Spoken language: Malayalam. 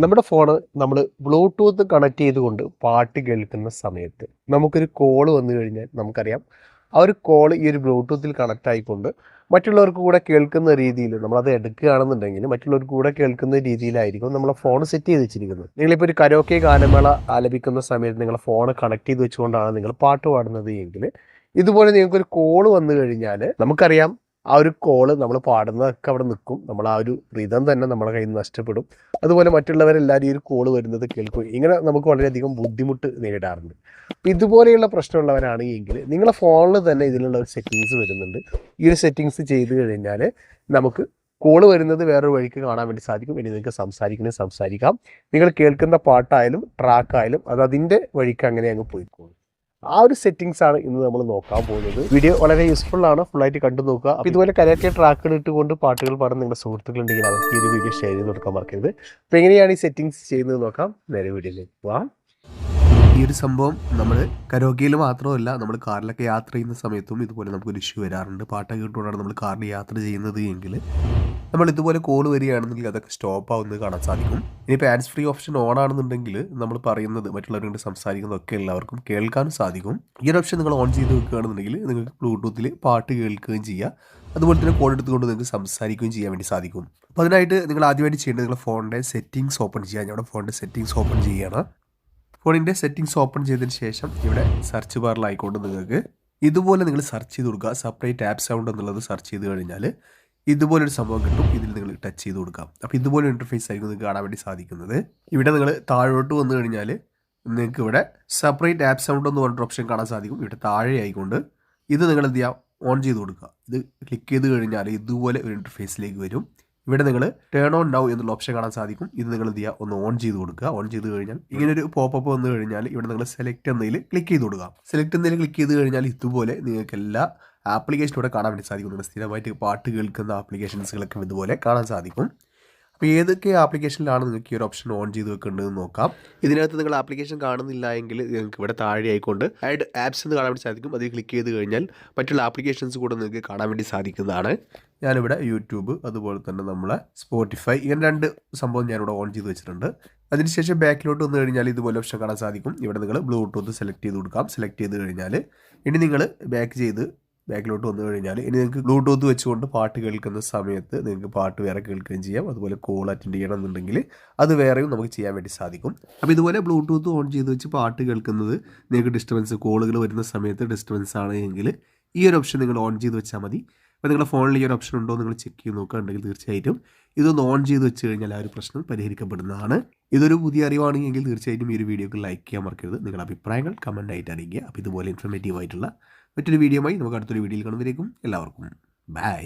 നമ്മുടെ ഫോണ് നമ്മൾ ബ്ലൂടൂത്ത് കണക്ട് ചെയ്തുകൊണ്ട് പാട്ട് കേൾക്കുന്ന സമയത്ത് നമുക്കൊരു കോൾ വന്നു കഴിഞ്ഞാൽ നമുക്കറിയാം. ആ ഒരു കോൾ ഈ ഒരു ബ്ലൂടൂത്തിൽ കണക്ട് ആയിക്കൊണ്ട് മറ്റുള്ളവർക്ക് കൂടെ കേൾക്കുന്ന രീതിയിൽ നമ്മളത് എടുക്കുകയാണെന്നുണ്ടെങ്കിൽ മറ്റുള്ളവർക്ക് കൂടെ കേൾക്കുന്ന രീതിയിലായിരിക്കും നമ്മളെ ഫോൺ സെറ്റ് ചെയ്ത് വെച്ചിരിക്കുന്നത്. നിങ്ങളിപ്പോൾ ഒരു കരോക്കെ ഗാനമേള ആലപിക്കുന്ന സമയത്ത് നിങ്ങളെ ഫോൺ കണക്ട് ചെയ്ത് വെച്ചുകൊണ്ടാണ് നിങ്ങൾ പാട്ട് പാടുന്നത് എങ്കിൽ ഇതുപോലെ നിങ്ങൾക്കൊരു കോൾ വന്നു കഴിഞ്ഞാൽ നമുക്കറിയാം ആ ഒരു കോൾ നമ്മൾ പാടുന്നതൊക്കെ അവിടെ നിൽക്കും. നമ്മൾ ആ ഒരു റിതം തന്നെ നമ്മുടെ കയ്യിൽ നിന്ന് നഷ്ടപ്പെടും. അതുപോലെ മറ്റുള്ളവരെല്ലാവരും ഈ ഒരു കോൾ വരുന്നത് കേൾക്കും. ഇങ്ങനെ നമുക്ക് വളരെയധികം ബുദ്ധിമുട്ട് നേരിടാറുണ്ട്. അപ്പോൾ ഇതുപോലെയുള്ള പ്രശ്നമുള്ളവരാണെങ്കിൽ നിങ്ങളുടെ നിങ്ങളെ ഫോണിൽ തന്നെ ഇതിനുള്ള ഒരു സെറ്റിങ്സ് വരുന്നുണ്ട്. ഈ ഒരു സെറ്റിങ്സ് ചെയ്ത് കഴിഞ്ഞാൽ നമുക്ക് കോൾ വരുന്നത് വേറൊരു വഴിക്ക് കാണാൻ വേണ്ടി സാധിക്കും. ഇനി നിങ്ങൾക്ക് സംസാരിക്കണേ സംസാരിക്കാം. നിങ്ങൾ കേൾക്കുന്ന പാട്ടായാലും ട്രാക്കായാലും അത് അതിന്റെ വഴിക്ക് അങ്ങനെ അങ്ങ് പോയിക്കോളും. ആ ഒരു സെറ്റിങ്സ് ആണ് ഇന്ന് നമ്മൾ നോക്കാൻ പോകുന്നത്. വീഡിയോ വളരെ യൂസ്ഫുൾ ആണ്. ഫുൾ ആയിട്ട് കണ്ടു നോക്കുക. അപ്പോൾ ഇതുപോലെ കരയൊക്കെ ട്രാക്കുകൾ ഇട്ടുകൊണ്ട് പാട്ടുകൾ പാടാൻ നിങ്ങളുടെ സുഹൃത്തുക്കൾ ഉണ്ടെങ്കിൽ അവർക്ക് ഈ ഒരു വീഡിയോ ഷെയർ ചെയ്ത് കൊടുക്കാൻ മറക്കരുത്. അപ്പോൾ എങ്ങനെയാണ് ഈ സെറ്റിങ്സ് ചെയ്യുന്നത് നോക്കാം. നേരെ വീഡിയോയിലേക്ക് പോവാം. ഈ ഒരു സംഭവം നമ്മൾ കരോക്കിയിൽ മാത്രമല്ല നമ്മൾ കാറിലൊക്കെ യാത്ര ചെയ്യുന്ന സമയത്തും ഇതുപോലെ നമുക്കൊരു ഇഷ്യൂ വരാറുണ്ട്. പാട്ട് കേട്ടുകൊണ്ടാണ് നമ്മൾ കാറിൽ യാത്ര ചെയ്യുന്നത് എങ്കിൽ നമ്മൾ ഇതുപോലെ കോൾ വരികയാണെന്നുണ്ടെങ്കിൽ അതൊക്കെ സ്റ്റോപ്പ് ആവുന്നത് കാണാൻ സാധിക്കും. ഇനിയിപ്പോൾ ആഡ്സ് ഫ്രീ ഓപ്ഷൻ ഓൺ ആണെന്നുണ്ടെങ്കിൽ നമ്മൾ പറയുന്നത് മറ്റുള്ളവരോട് സംസാരിക്കുന്നതൊക്കെ എല്ലാവർക്കും കേൾക്കാനും സാധിക്കും. ഈ ഒരു ഓപ്ഷൻ നിങ്ങൾ ഓൺ ചെയ്ത് വെക്കുകയാണെന്നുണ്ടെങ്കിൽ നിങ്ങൾക്ക് ബ്ലൂടൂത്തിൽ പാട്ട് കേൾക്കുകയും ചെയ്യാം. അതുപോലെ തന്നെ കോൾ എടുത്തുകൊണ്ട് നിങ്ങൾക്ക് സംസാരിക്കുകയും ചെയ്യാൻ വേണ്ടി സാധിക്കും. അപ്പോൾ അതിനായിട്ട് നിങ്ങൾ ആദ്യമായിട്ട് ചെയ്യേണ്ടത് നിങ്ങളുടെ ഫോണിന്റെ സെറ്റിങ്സ് ഓപ്പൺ ചെയ്യുക. ഞങ്ങളുടെ ഫോണിന്റെ സെറ്റിങ്സ് ഓപ്പൺ ചെയ്യുകയാണ്. ഫോണിന്റെ സെറ്റിങ്സ് ഓപ്പൺ ചെയ്തതിന് ശേഷം ഇവിടെ സെർച്ച് ബാറിലായിക്കൊണ്ട് നിങ്ങൾക്ക്. ഇതുപോലെ നിങ്ങൾ സെർച്ച് ചെയ്ത് കൊടുക്കുക. സെപ്പറേറ്റ് ആപ്പ് സൗണ്ട് എന്നുള്ളത് സെർച്ച് ചെയ്ത് കഴിഞ്ഞാൽ ഇതുപോലൊരു സംഭവം കിട്ടും. ഇതിൽ നിങ്ങൾ ടച്ച് ചെയ്ത് കൊടുക്കാം അപ്പോൾ ഇതുപോലെ ഇന്റർഫേസ് ആയിരിക്കും നിങ്ങൾക്ക് കാണാൻ വേണ്ടി സാധിക്കുന്നത്. ഇവിടെ നിങ്ങൾ താഴോട്ട് വന്നു കഴിഞ്ഞാൽ നിങ്ങൾക്ക് ഇവിടെ സെപ്പറേറ്റ് ആപ്പ് സൗണ്ട് എന്ന് പറഞ്ഞൊരു ഓപ്ഷൻ കാണാൻ സാധിക്കും. ഇവിടെ താഴെ ആയിക്കൊണ്ട് ഇത് നിങ്ങൾ എന്ത് ചെയ്യാം ഓൺ ചെയ്ത് കൊടുക്കുക. ഇത് ക്ലിക്ക് ചെയ്ത് കഴിഞ്ഞാൽ ഇതുപോലെ ഒരു ഇന്റർഫേസിലേക്ക് വരും. ഇവിടെ നിങ്ങൾ ടേൺ ഓൺ നൗ എന്നുള്ള ഓപ്ഷൻ കാണാൻ സാധിക്കും. ഇത് നിങ്ങൾ എന്ത് ഒന്ന് ഓൺ ചെയ്ത് കൊടുക്കുക. ഓൺ ചെയ്ത് കഴിഞ്ഞാൽ ഇങ്ങനെ ഒരു പോപ്പപ്പ് വന്നു കഴിഞ്ഞാൽ ഇവിടെ നിങ്ങൾ സെലക്ട് എന്നതിൽ ക്ലിക്ക് ചെയ്ത് കൊടുക്കുക. സെലക്ട് എന്നതിൽ ക്ലിക്ക് ചെയ്ത് കഴിഞ്ഞാൽ ഇതുപോലെ നിങ്ങൾക്ക് എല്ലാ ആപ്ലിക്കേഷനിലൂടെ കാണാൻ വേണ്ടി സാധിക്കും. നിങ്ങൾ സ്ഥിരമായിട്ട് പാട്ട് കേൾക്കുന്ന ആപ്ലിക്കേഷൻസുകളൊക്കെ ഇതുപോലെ കാണാൻ സാധിക്കും. അപ്പോൾ ഏതൊക്കെ ആപ്ലിക്കേഷനിലാണ് നിങ്ങൾക്ക് ഈ ഒരു ഓപ്ഷൻ ഓൺ ചെയ്ത് വെക്കേണ്ടതെന്ന് നോക്കാം. ഇതിനകത്ത് നിങ്ങൾ ആപ്ലിക്കേഷൻ കാണുന്നില്ല എങ്കിൽ നിങ്ങൾക്ക് ഇവിടെ താഴെ ആയിക്കൊണ്ട് ആഡ് ആപ്സ് എന്ന് കാണാൻ വേണ്ടി സാധിക്കും. അതിൽ ക്ലിക്ക് ചെയ്ത് കഴിഞ്ഞാൽ മറ്റുള്ള ആപ്ലിക്കേഷൻസ് കൂടെ നിങ്ങൾക്ക് കാണാൻ വേണ്ടി സാധിക്കുന്നതാണ്. ഞാനിവിടെ യൂട്യൂബ് അതുപോലെ തന്നെ നമ്മളെ സ്പോട്ടിഫൈ ഇങ്ങനെ രണ്ട് സംഭവം ഞാനിവിടെ ഓൺ ചെയ്ത് വെച്ചിട്ടുണ്ട്. അതിനുശേഷം ബാക്കിലോട്ട് വന്നു കഴിഞ്ഞാൽ ഇതുപോലെ ഓപ്ഷൻ കാണാൻ സാധിക്കും. ഇവിടെ നിങ്ങൾ ബ്ലൂടൂത്ത് സെലക്ട് ചെയ്ത് കൊടുക്കാം. സെലക്ട് ചെയ്ത് കഴിഞ്ഞാൽ ഇനി നിങ്ങൾ ബാക്ക് ചെയ്ത് ബാക്കിലോട്ട് വന്നു കഴിഞ്ഞാൽ ഇനി നിങ്ങൾക്ക് ബ്ലൂടൂത്ത് വെച്ചുകൊണ്ട് പാട്ട് കേൾക്കുന്ന സമയത്ത് നിങ്ങൾക്ക് പാട്ട് വേറെ കേൾക്കുകയും ചെയ്യാം. അതുപോലെ കോൾ അറ്റൻഡ് ചെയ്യണം എന്നുണ്ടെങ്കിൽ അത് വേറെയും നമുക്ക് ചെയ്യാൻ വേണ്ടി സാധിക്കും. അപ്പോൾ ഇതുപോലെ ബ്ലൂടൂത്ത് ഓൺ ചെയ്ത് വെച്ച് പാട്ട് കേൾക്കുന്നത് നിങ്ങൾക്ക് ഡിസ്റ്റർബൻസ് കോളുകൾ വരുന്ന സമയത്ത് ഡിസ്റ്റർബൻസ് ആണ് എങ്കിൽ ഈ ഒരു ഓപ്ഷൻ നിങ്ങൾ ഓൺ ചെയ്ത് വെച്ചാൽ മതി. അപ്പോൾ നിങ്ങളുടെ ഫോണിൽ ഈ ഒരു ഓപ്ഷൻ ഉണ്ടോ നിങ്ങൾ ചെക്ക് ചെയ്ത് നോക്കുകയാണെങ്കിൽ തീർച്ചയായിട്ടും ഇതൊന്ന് ഓൺ ചെയ്ത് വെച്ച് കഴിഞ്ഞാൽ ആ ഒരു പ്രശ്നം പരിഹരിക്കപ്പെടുന്നതാണ്. ഇതൊരു പുതിയ അറിവാണെങ്കിൽ തീർച്ചയായിട്ടും ഈ ഒരു വീഡിയോക്ക് ലൈക്ക് ചെയ്യാൻ മറക്കരുത്. നിങ്ങളുടെ അഭിപ്രായങ്ങൾ കമന്റ് ആയിട്ട് അറിയിക്കുക. അപ്പോൾ ഇതുപോലെ ഇൻഫർമേറ്റീവ് ആയിട്ടുള്ള മറ്റൊരു വീഡിയോയുമായി നമുക്ക് അടുത്തൊരു വീഡിയോയിൽ കാണുന്നവരേക്കും എല്ലാവർക്കും ബൈ